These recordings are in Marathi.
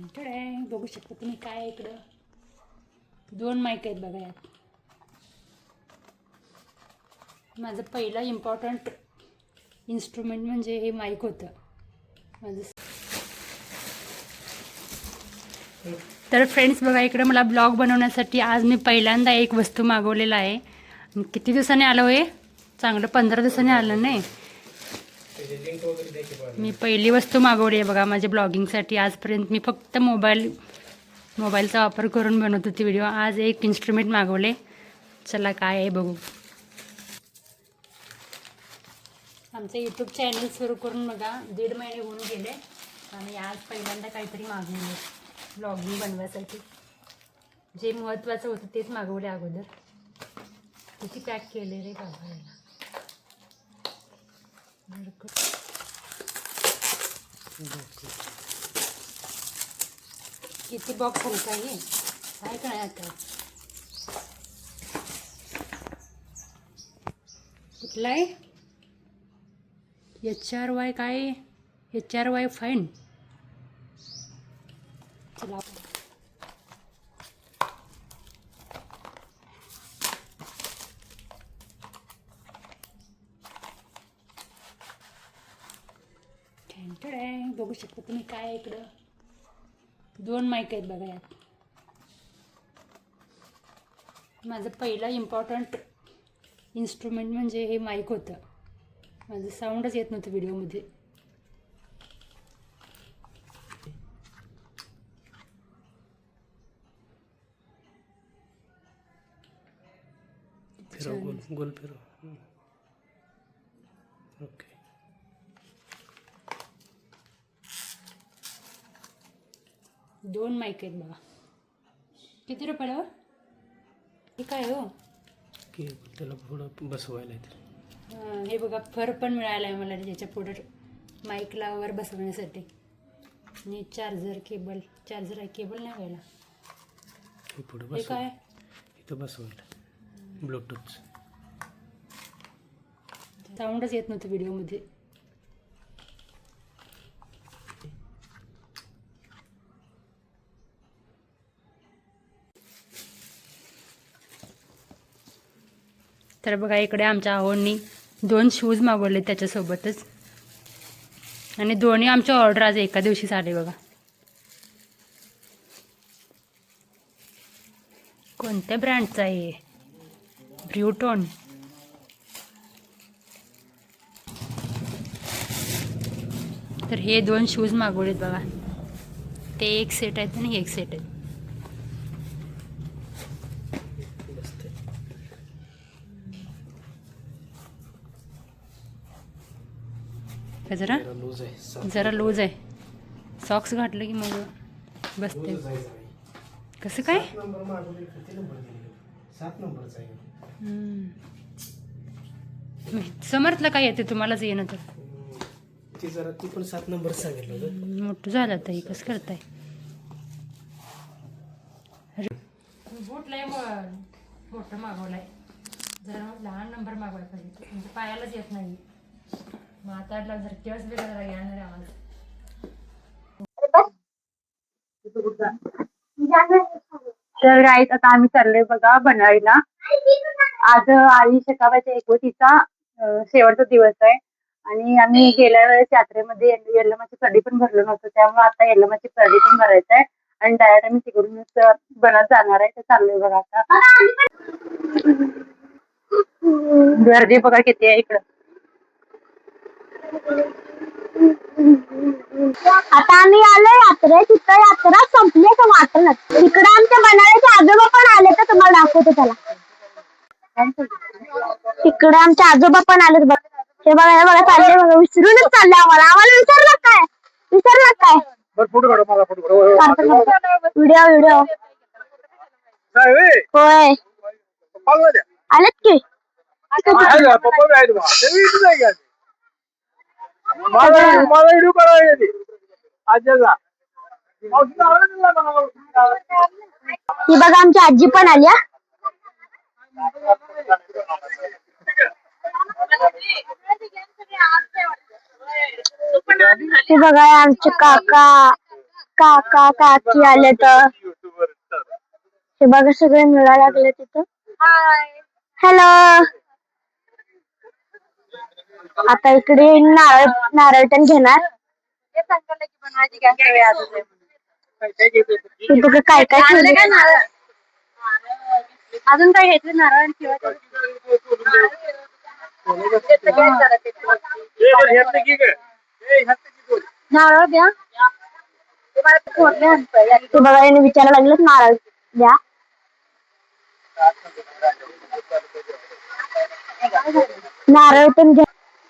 टँटर आहे? बघू शकता तुम्ही काय आहे इकडं. दोन माईक आहेत बघा यात. माझं पहिला इम्पॉर्टंट इन्स्ट्रुमेंट म्हणजे हे माईक होतं. माझं तर फ्रेंड्स बघा इकडे मला ब्लॉग बनवण्यासाठी आज मी पहिल्यांदा एक वस्तू मागवलेला आहे. आणि किती दिवसांनी आलं हो आहे चांगलं पंधरा दिवसांनी आलं नाही? मी पहिली वस्तू मागवली आहे बघा माझ्या ब्लॉगिंगसाठी आजपर्यंत मी फक्त मोबाईल मोबाईलचा वापर करून बनवत होती व्हिडिओ आज एक इन्स्ट्रुमेंट मागवले. चला काय आहे बघू. आमचं यूट्यूब चॅनल सुरू करून बघा. दीड महिने होऊन गेले. आणि आज पहिल्यांदा काहीतरी मागवले ब्लॉगिंग बनवायसाठी. जे महत्त्वाचं होतं तेच मागवले अगोदर. किती पॅक केले रे बाबा याला. किती बॉक्स हलका आहे काय काय आता कुठला आहे एच आर वाय काय? एच आर वाय फाईन चला. टँटर आहे? बघू शकता तुम्ही काय आहे इकडं. दोन माईक आहेत बघा यात. माझं पहिला इम्पॉर्टंट इन्स्ट्रुमेंट म्हणजे हे माईक होतं. माझं साऊंडच येत नव्हतं व्हिडिओमध्ये फिरव गोल गोल फिरव. ओके. दोन माईक आहेत बघा. किती रुपयाला हो? हे काय हो? की त्याला पुढं बसवायला येतं अं, हे बघा फर पण मिळाला आहे मला याच्या पुढं माईकला वर बसवण्यासाठी. आणि चार्जर केबल चार्जर आहे केबल नाही व्हायला हे पुढं हे बसव. काय? इथं बसवायला ब्लूटूथ साऊंडच येत नव्हतं व्हिडिओमध्ये तर बघा इकडे आमच्या आहोंनी दोन शूज मागवले त्याच्यासोबतच. आणि दोन्ही आमच्या ऑर्डर आज एका दिवशीच आले बघा. कोणत्या ब्रँडचा आहे? ब्र्यूटॉन तर हे दोन शूज मागवलेत बघा. ते एक सेट आहेत आणि एक सेट आहेत. का जरा? जरा लूज आहे. सात जरा लूज आहे. सॉक्स घातलं की मग बसते. कसं काय. समर्थलं काय येते तुम्हालाच येणं तर? हम्म. ती जरा ती पण सात नंबर सांगितलं मोठं झालं ताई कसं करताय? बूट लय मोठं मागवलाय. जरा लहान नंबर मागवायला पाहिजे. म्हणजे पायालाच येत नाही. मग आता जर केस तर गाईत आता आम्ही चाललोय बघा बनाळीला आज आई शेकाबाच्या एकोतीचा शेवटचा दिवस आहे. आणि आम्ही गेल्या वेळेस यात्रेमध्ये यल्लमाची कधी पण भरलो नव्हतं त्यामुळे आता यल्लमाची कधी पण भरायचं आहे. आणि डायरेक्ट आम्ही तिकडूनच बनत जाणार आहे तर चाललोय बघा आता. गर्दी बघा किती आहे इकडं? आता आम्ही आलो यात्रेत तिथं यात्रा संपली का वाटलं तिकडे आमच्या बनाळ्याचे आजोबा पण आले तर तुम्हाला दाखवतो त्याला. तिकडे आमचे आजोबा पण आलेत बघ. हे बघा हे बघा चालले बघा विसरूनच चालले आम्हाला. आम्हाला विसरलं काय? विसरलं काय? Video video. होय. आलेत की? ही बघा आमची आजी पण आली हा. हे बघा आमचे काका काका काकी आले तर. हे बघा सगळे मिळा लागले तिथं. हॅलो आता इकडे नारळ नारळ पण घेणार. हे बघा काय काय ठेवलं अजून काय घ्यायचं नारळ नारळ द्या. ते बघा याने विचारायला लागलं नारळ द्या. नारळ पण घ्या.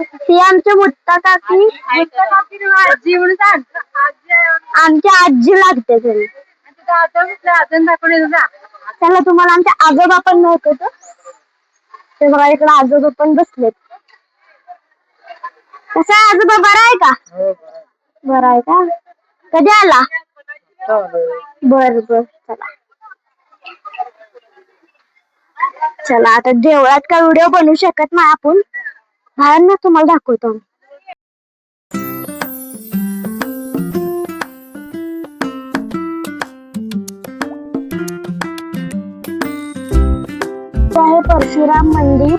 ही आमच्या मुत्ता काकी. आजी म्हणून सांग. आमच्या आजी लागते तरी त्याला तुम्हाला आमच्या आजोबा पण नव्हते ते बघा इकडे आजोबा पण बसलेत. कसं आहे आजोबा? बरा आहे का? बरा आहे. का? कधी आला? बर बर. चला. चला आता देवळात काय व्हिडिओ बनवू शकत नाही आपण. बाहेर ना तुम्हाला दाखवतो आहे परशुराम मंदिर.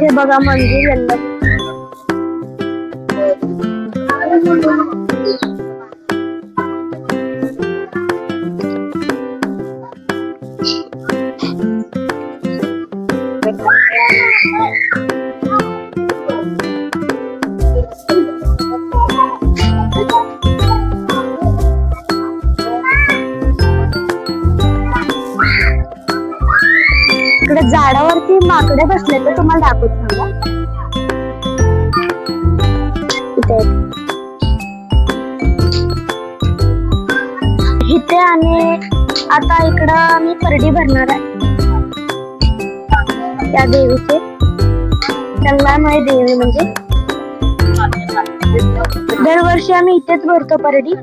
हे बघा मंदिर झाडावरती माकडे बसले तर तुम्हाला दाखवत आता इकडं मी परडी भरणार आहे. त्या देवीचे. संगमाई देवी म्हणजे. दरवर्षी आम्ही इथेच भरतो परडी.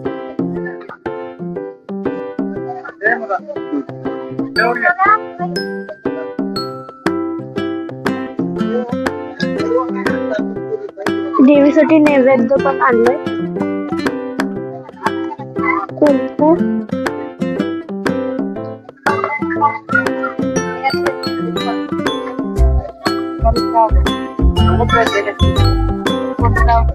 देवीसाठी नैवेद्य पण आणलंय. कुंकू. Bravo. Vamos a aprender así. Por Bravo.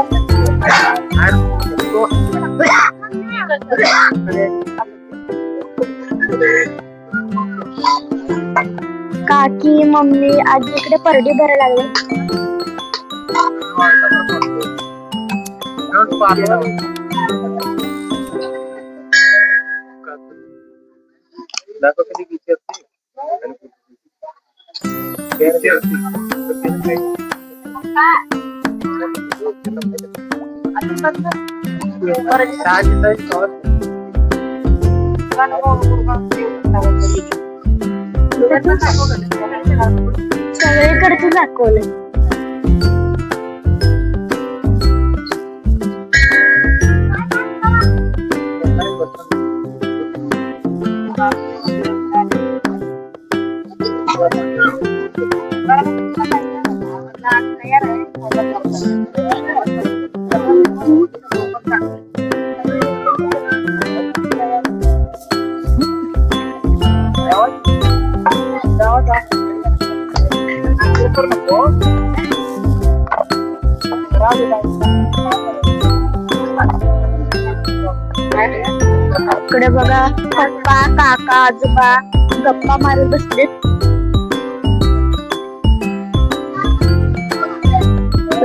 Udah, काकी मम्मी आजी इकडे परडी भरायला लागले Gracias. सगळीकडचं दाखवलं इकडे बघा पप्पा काका आजोबा गप्पा मारत बसले.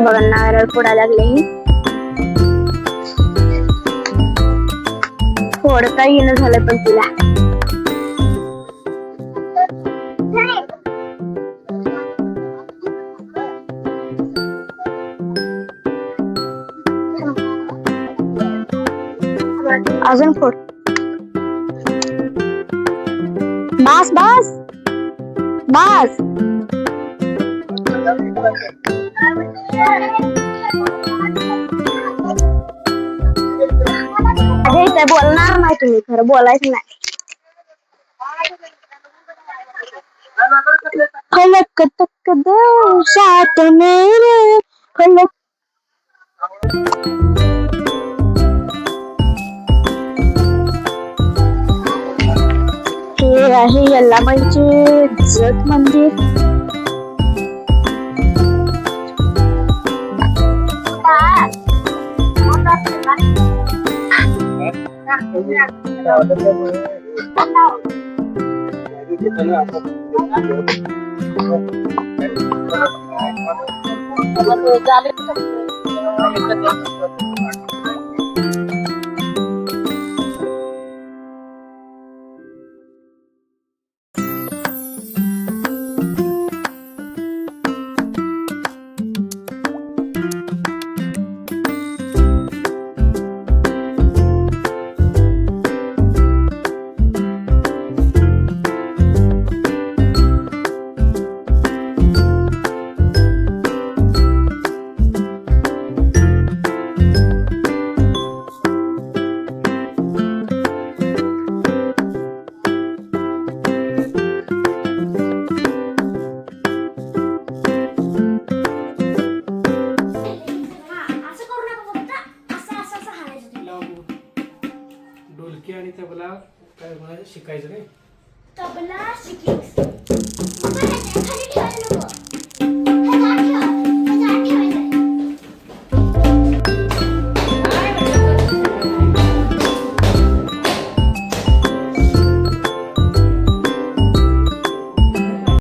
बघा नारळ फोडायला लागले. फोडता येणं झालं पण तुला. अजून फोड. बास बास. बास. अरे इथे बोलणार नाही तुम्ही खरं बोलायचं नाही. फलक तक दो साथ मेरे फलक हे आहे यल्लाबाईचे जत मंदिर. डोलकी आणि तबला काय म्हणायचं शिकायचं नाही तबला शिकीस